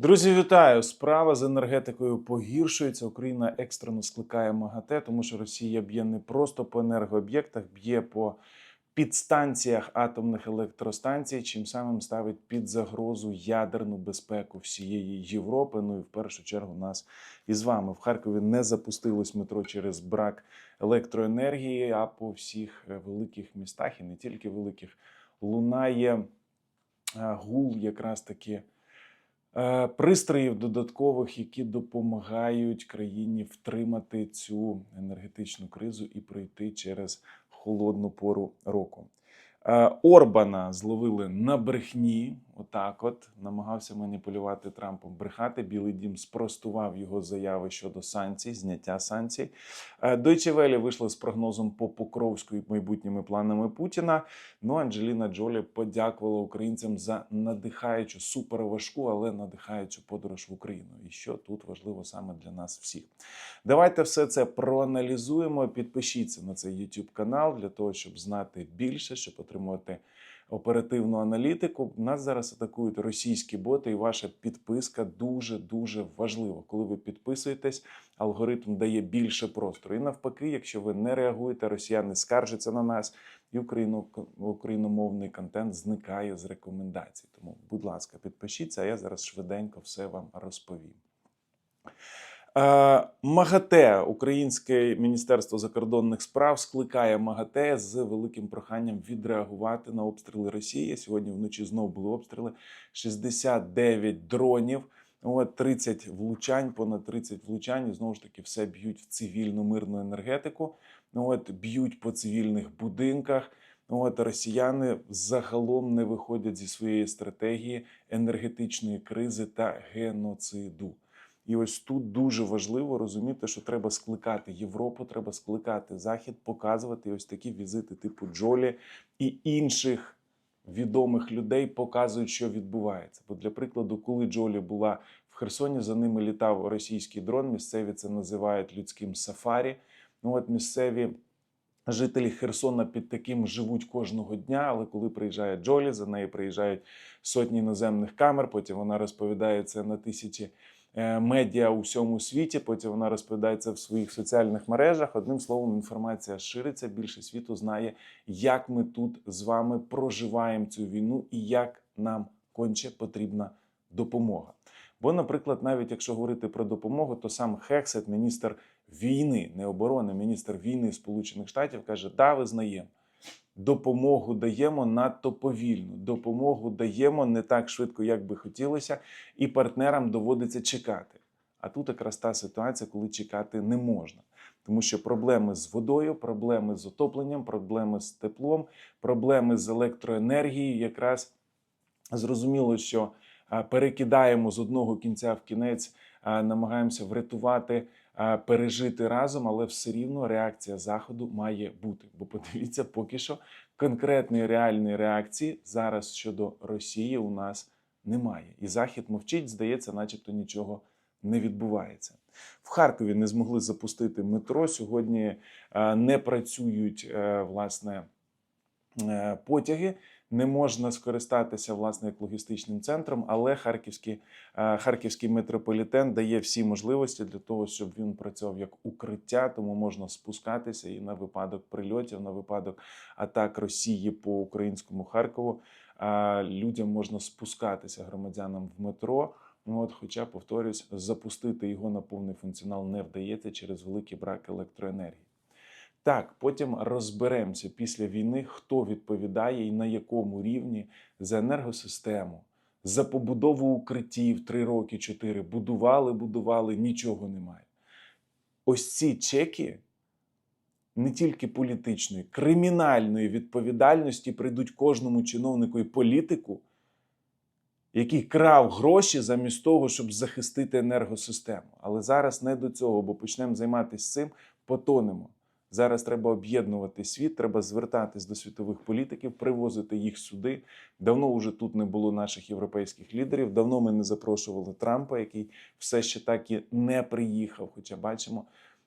Друзі, вітаю! Справа з енергетикою погіршується. Україна екстрено скликає МАГАТЕ, тому що Росія б'є не просто по енергооб'єктах, б'є по підстанціях атомних електростанцій, чим самим ставить під загрозу ядерну безпеку всієї Європи. Ну і в першу чергу нас із вами в Харкові не запустилось метро через брак електроенергії, а по всіх е, великих містах і не тільки великих лунає е, гул якраз таки пристроїв додаткових, які допомагають країні втримати цю енергетичну кризу і пройти через холодну пору року. Е, Орбана зловили на брехні. Отак, от намагався маніпулювати Трампом брехати. Білий дім спростував його заяви щодо санкцій, зняття санкцій. Е, Deutsche Welle вийшла з прогнозом по Покровську і майбутніми планами Путіна. Ну, Анджеліна Джолі подякувала українцям за надихаючу, суперважку, але надихаючу подорож в Україну. І що тут важливо саме для нас всіх. Давайте все це проаналізуємо. Підпишіться на цей YouTube канал для того, щоб знати більше, щоб отримувати оперативну аналітику. Нас зараз атакують російські боти, і ваша підписка дуже дуже важлива. Коли ви підписуєтесь, алгоритм дає більше простору. І навпаки, якщо ви не реагуєте, росіяни скаржаться на нас, і україно, україномовний контент зникає з рекомендацій. Тому, будь ласка, підпишіться, а я зараз швиденько все вам розповім. Е, МАГАТЕ, Українське міністерство закордонних справ, скликає МАГАТЕ з великим проханням відреагувати на обстріли Росії. Сьогодні вночі знову були обстріли 69 дронів. От 30 влучань, понад 30 влучань. І знову ж таки, все б'ють в цивільну мирну енергетику. От б'ють по цивільних будинках. От росіяни загалом не виходять зі своєї стратегії енергетичної кризи та геноциду. І ось тут дуже важливо розуміти, що треба скликати Європу, треба скликати Захід, показувати ось такі візити, типу Джолі і інших відомих людей показують, що відбувається. Бо для прикладу, коли Джолі була в Херсоні, за ними літав російський дрон. Місцеві це називають людським сафарі. Ну от місцеві. Жителі Херсона під таким живуть кожного дня, але коли приїжджає Джолі, за нею приїжджають сотні іноземних камер. Потім вона розповідає це на тисячі медіа у всьому світі. Потім вона розповідає це в своїх соціальних мережах. Одним словом, інформація шириться. Більше світу знає, як ми тут з вами проживаємо цю війну і як нам конче потрібна допомога. Бо, наприклад, навіть якщо говорити про допомогу, то сам Хексет, міністр війни, не оборони, міністр війни Сполучених Штатів, каже: да, визнаємо. Допомогу даємо надто повільно, допомогу даємо не так швидко, як би хотілося, і партнерам доводиться чекати. А тут якраз та ситуація, коли чекати не можна. Тому що проблеми з водою, проблеми з отопленням, проблеми з теплом, проблеми з електроенергією, якраз зрозуміло, що перекидаємо з одного кінця в кінець, намагаємося врятувати, пережити разом, але все рівно реакція заходу має бути. Бо подивіться, поки що конкретної реальної реакції зараз щодо Росії у нас немає. І Захід мовчить, здається, начебто нічого не відбувається. В Харкові не змогли запустити метро. Сьогодні не працюють е, власне потяги. Не можна скористатися власне як логістичним центром, але харківський, е, харківський метрополітен дає всі можливості для того, щоб він працював як укриття, тому можна спускатися і на випадок прильотів, на випадок атак Росії по українському Харкову. е, Людям можна спускатися громадянам в метро. Ну от, хоча, повторюсь, запустити його на повний функціонал не вдається через великий брак електроенергії. Так, потім розберемося після війни, хто відповідає і на якому рівні за енергосистему, за побудову укриттів 3 роки, 4, будували, будували, нічого немає. Ось ці чеки не тільки політичної, кримінальної відповідальності прийдуть кожному чиновнику і політику, який крав гроші замість того, щоб захистити енергосистему. Але зараз не до цього, бо почнемо займатися цим, потонемо. Зараз треба об'єднувати світ, треба звертатись до світових політиків, привозити їх сюди. Давно вже тут не було наших європейських лідерів. Давно ми не запрошували Трампа, який все ще так і не приїхав. Хоча бачимо,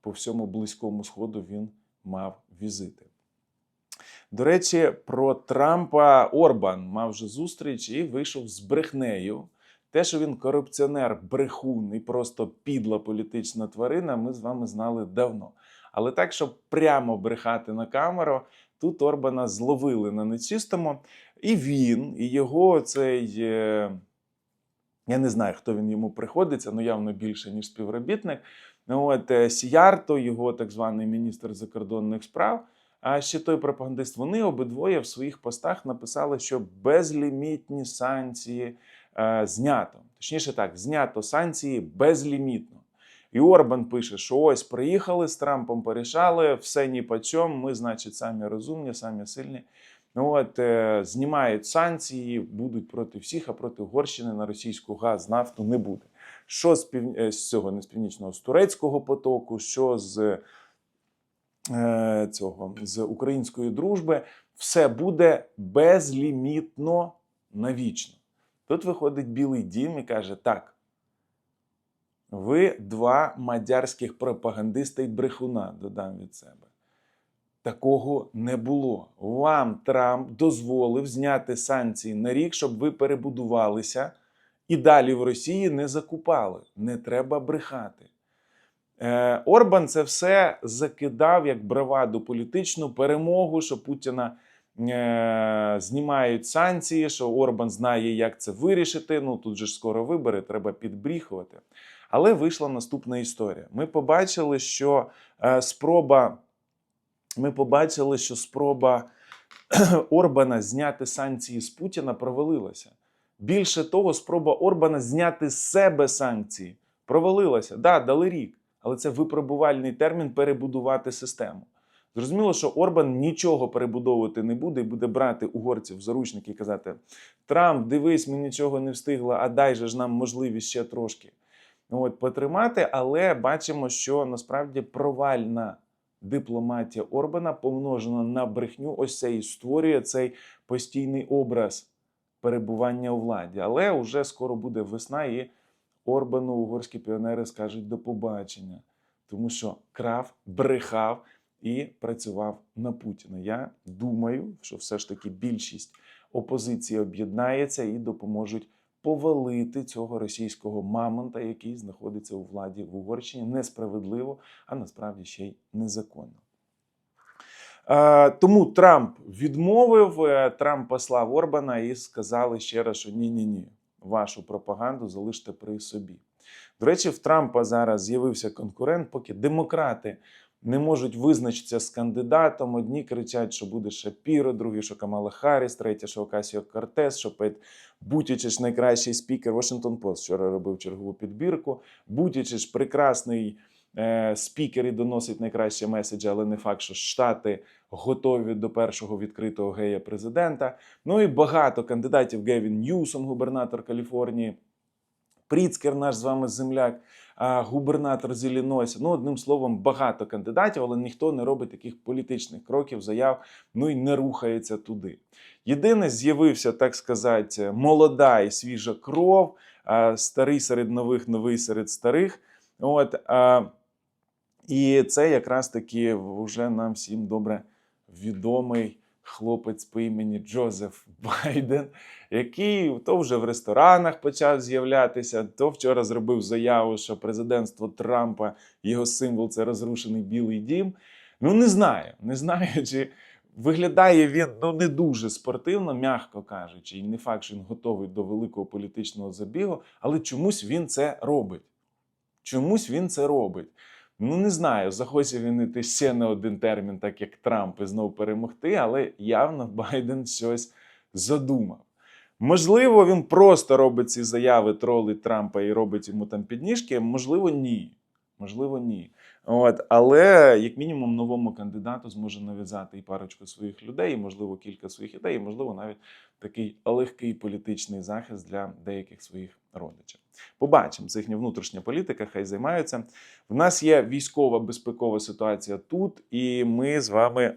по всьому близькому сходу він мав візити. До речі, про Трампа Орбан мав вже зустріч і вийшов з брехнею. Те, що він корупціонер, брехун і просто підла політична тварина, ми з вами знали давно. Але так, щоб прямо брехати на камеру, тут Орбана зловили на нечистому. І він, і його цей. е, Я не знаю, хто він йому приходиться, ну явно більше, ніж співробітник. Ну, От е, Сіярто, його так званий міністр закордонних справ, а ще той пропагандист. Вони обидвоє в своїх постах написали, що безлімітні санкції е, знято. Точніше так, знято санкції безлімітно. І Орбан пише, що ось приїхали з Трампом, порішали, все ні по чому, ми, значить, самі розумні, самі сильні. Ну от е, знімають санкції, будуть проти всіх, а проти Угорщини на російську газ, нафту не буде. Що з, пів... е, з цього не з північного, з турецького потоку, що з е, цього з української дружби, все буде безлімітно навічно. Тут виходить Білий Дім і каже: так. Ви два мадярських пропагандиста і брехуна, додам від себе. Такого не було. Вам Трамп дозволив зняти санкції на рік, щоб ви перебудувалися і далі в Росії не закупали. Не треба брехати. Е, Орбан це все закидав як браваду політичну перемогу, що Путіна е, знімають санкції, що Орбан знає, як це вирішити. Ну тут же ж скоро вибори, треба підбріхувати. Але вийшла наступна історія. Ми побачили, що е, спроба. Ми побачили, що спроба Орбана зняти санкції з Путіна провалилася. Більше того, спроба Орбана зняти з себе санкції провалилася. Да, дали рік, але це випробувальний термін перебудувати систему. Зрозуміло, що Орбан нічого перебудовувати не буде і буде брати угорців в заручники і казати: Трамп, дивись, ми нічого не встигли, а дай же ж нам можливість ще трошки от, потримати. Але бачимо, що насправді провальна дипломатія Орбана помножена на брехню, ось це і створює цей постійний образ перебування у владі. Але вже скоро буде весна, і Орбану угорські піонери скажуть до побачення, тому що крав, брехав і працював на Путіна. Я думаю, що все ж таки більшість опозиції об'єднається і допоможуть повалити цього російського мамонта, який знаходиться у владі в Угорщині несправедливо, а насправді ще й незаконно. Тому Трамп відмовив, е, Трамп послав Орбана і сказали ще раз, що ні-ні ні, вашу пропаганду залиште при собі. До речі, в Трампа зараз з'явився конкурент, поки демократи не можуть визначитися з кандидатом. Одні кричать, що буде Шапіро, другі, що Камала Харріс, третє, що Окасіо Кортес, що Пет Бутічич найкращий спікер. Вашингтон Пост вчора робив чергову підбірку. Бутічич прекрасний е, спікер і доносить найкращі меседжі, але не факт, що Штати готові до першого відкритого гея президента. Ну і багато кандидатів. Гевін Ньюсом, губернатор Каліфорнії. Пріцкер, наш з вами земляк, губернатор з. Ну, одним словом, багато кандидатів, але ніхто не робить таких політичних кроків, заяв, ну і не рухається туди. Єдине, з'явився, так сказати, молода і свіжа кров, старий серед нових, новий серед старих. От, і це якраз таки вже нам всім добре відомий хлопець по імені Джозеф Байден, який то вже в ресторанах почав з'являтися, то вчора зробив заяву, що президентство Трампа, його символ це розрушений Білий Дім. Ну, не знаю, не знаю, чи виглядає він ну, не дуже спортивно, м'яко кажучи, і не факт, що він готовий до великого політичного забігу, але чомусь він це робить. Чомусь він це робить. Ну, не знаю, захоче він іти ще на один термін, так як Трамп, і знов перемогти, але явно Байден щось задумав. Можливо, він просто робить ці заяви, тролить Трампа і робить йому там підніжки. Можливо, ні. Можливо, ні. От, але як мінімум новому кандидату зможе нав'язати і парочку своїх людей, і, можливо, кілька своїх ідей, і, можливо, навіть такий легкий політичний захист для деяких своїх родичів. Побачимо, це їхня внутрішня політика, хай займаються. В нас є військова безпекова ситуація тут, і ми з вами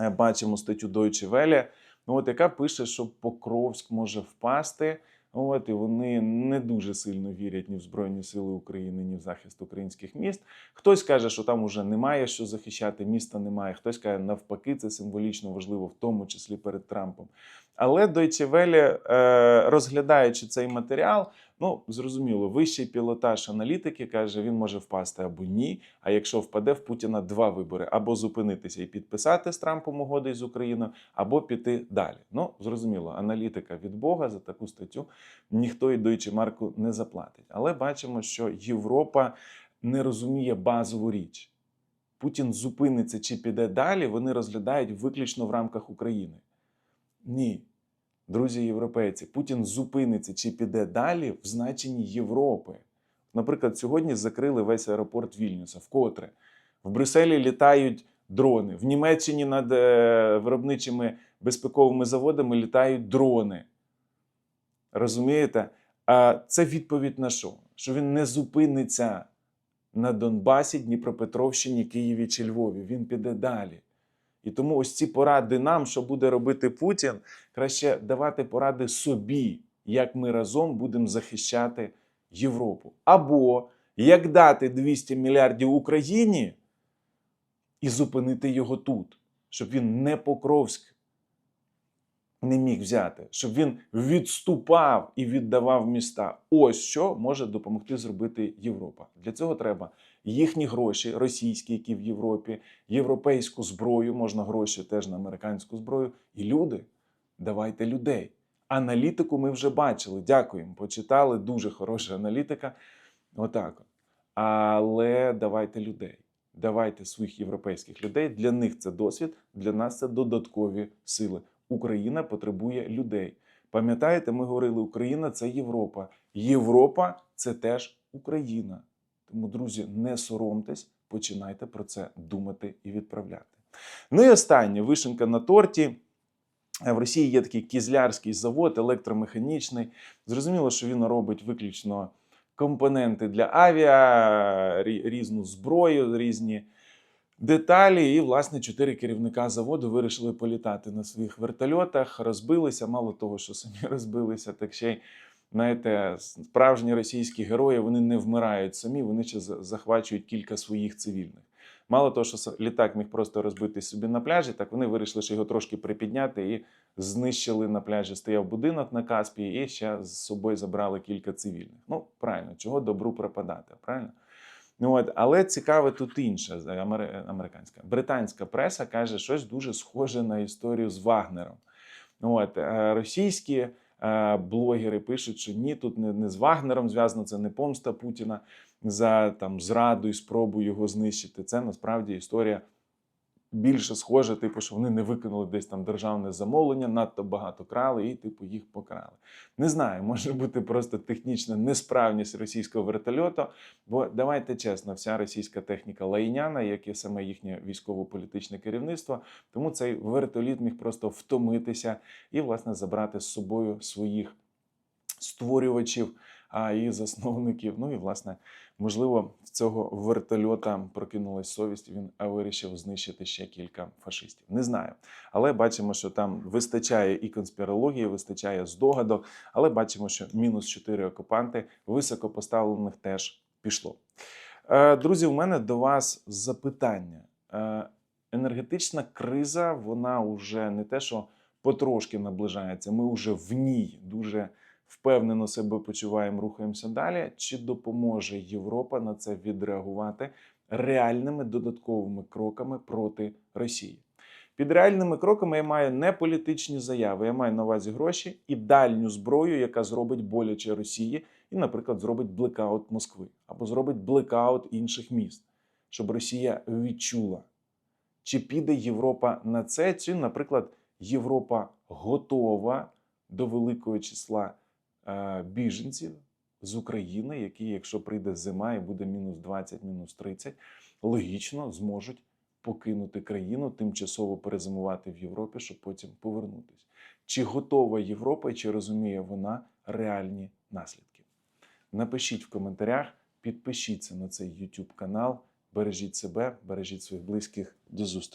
е, бачимо статтю Deutsche Welle, ну, от, яка пише, що Покровськ може впасти От і вони не дуже сильно вірять ні в Збройні Сили України, ні в захист українських міст. Хтось каже, що там уже немає що захищати, міста немає. Хтось каже, навпаки, це символічно важливо, в тому числі перед Трампом. Але е, розглядаючи цей матеріал, ну зрозуміло, вищий пілотаж аналітики каже, він може впасти або ні. А якщо впаде в Путіна два вибори: або зупинитися і підписати з Трампом угоди з Україною, або піти далі. Ну зрозуміло, аналітика від Бога за таку статтю ніхто і Deutsche Марку не заплатить. Але бачимо, що Європа не розуміє базову річ. Путін зупиниться чи піде далі, вони розглядають виключно в рамках України. Ні. Друзі європейці, Путін зупиниться чи піде далі в значенні Європи. Наприклад, сьогодні закрили весь аеропорт Вільнюса. Вкотре в Брюсселі літають дрони. В Німеччині над е, виробничими безпековими заводами літають дрони. Розумієте? А це відповідь на що? Що він не зупиниться на Донбасі, Дніпропетровщині, Києві чи Львові. Він піде далі. І тому ось ці поради нам, що буде робити Путін, краще давати поради собі, як ми разом будемо захищати Європу. Або як дати 200 мільярдів Україні і зупинити його тут, щоб він не Покровськ не міг взяти, щоб він відступав і віддавав міста. Ось що може допомогти зробити Європа. Для цього треба їхні гроші, російські, які в Європі, європейську зброю, можна гроші теж на американську зброю, і люди. Давайте людей. Аналітику ми вже бачили. Дякуємо. Почитали дуже хороша аналітика. Отак. от. Але давайте людей. Давайте своїх європейських людей. Для них це досвід, для нас це додаткові сили. Україна потребує людей. Пам'ятаєте, ми говорили, Україна це Європа. Європа це теж Україна. Тому, друзі, не соромтесь, починайте про це думати і відправляти. Ну і останнє вишенка на торті. В Росії є такий кізлярський завод, електромеханічний. Зрозуміло, що він робить виключно компоненти для авіа, різну зброю, різні деталі. І, власне, чотири керівника заводу вирішили політати на своїх вертольотах, розбилися. Мало того, що самі розбилися, так ще й. Знаєте, справжні російські герої вони не вмирають самі, вони ще захвачують кілька своїх цивільних. Мало того, що літак міг просто розбитись собі на пляжі, так вони вирішили ще його трошки припідняти і знищили на пляжі. Стояв будинок на Каспії, і ще з собою забрали кілька цивільних. Ну, правильно, чого добру пропадати, правильно? Ну, от, але цікаве тут інше. американська. Британська преса каже щось дуже схоже на історію з Вагнером. Ну, От, е, російські блогери пишуть, що ні, тут не, не з Вагнером зв'язано, це не помста Путіна за там, зраду і спробу його знищити. Це насправді історія більше схожа, типу, що вони не виконали десь там державне замовлення, надто багато крали і, типу, їх покрали. Не знаю, може бути просто технічна несправність російського вертольоту. Бо давайте чесно, вся російська техніка лайняна, як і саме їхнє військово-політичне керівництво. Тому цей вертоліт міг просто втомитися і, власне, забрати з собою своїх створювачів а і засновників. Ну і власне, можливо, в цього вертольота прокинулась совість. Він вирішив знищити ще кілька фашистів. Не знаю, але бачимо, що там вистачає і конспірології, вистачає здогадок. Але бачимо, що мінус 4 окупанти високопоставлених теж пішло. Е, Друзі, у мене до вас запитання. Е, Енергетична криза, вона вже не те, що потрошки наближається. Ми вже в ній дуже впевнено себе почуваємо, рухаємося далі. Чи допоможе Європа на це відреагувати реальними додатковими кроками проти Росії? Під реальними кроками я маю не політичні заяви, я маю на увазі гроші і дальню зброю, яка зробить боляче Росії, і, наприклад, зробить блекаут Москви або зробить блекаут інших міст, щоб Росія відчула, чи піде Європа на це, чи, наприклад, Європа готова до великого числа біженців з України, які, якщо прийде зима і буде мінус 20, мінус 30, логічно зможуть покинути країну, тимчасово перезимувати в Європі, щоб потім повернутися. Чи готова Європа і чи розуміє вона реальні наслідки? Напишіть в коментарях, підпишіться на цей YouTube канал, бережіть себе, бережіть своїх близьких. До зустрічі!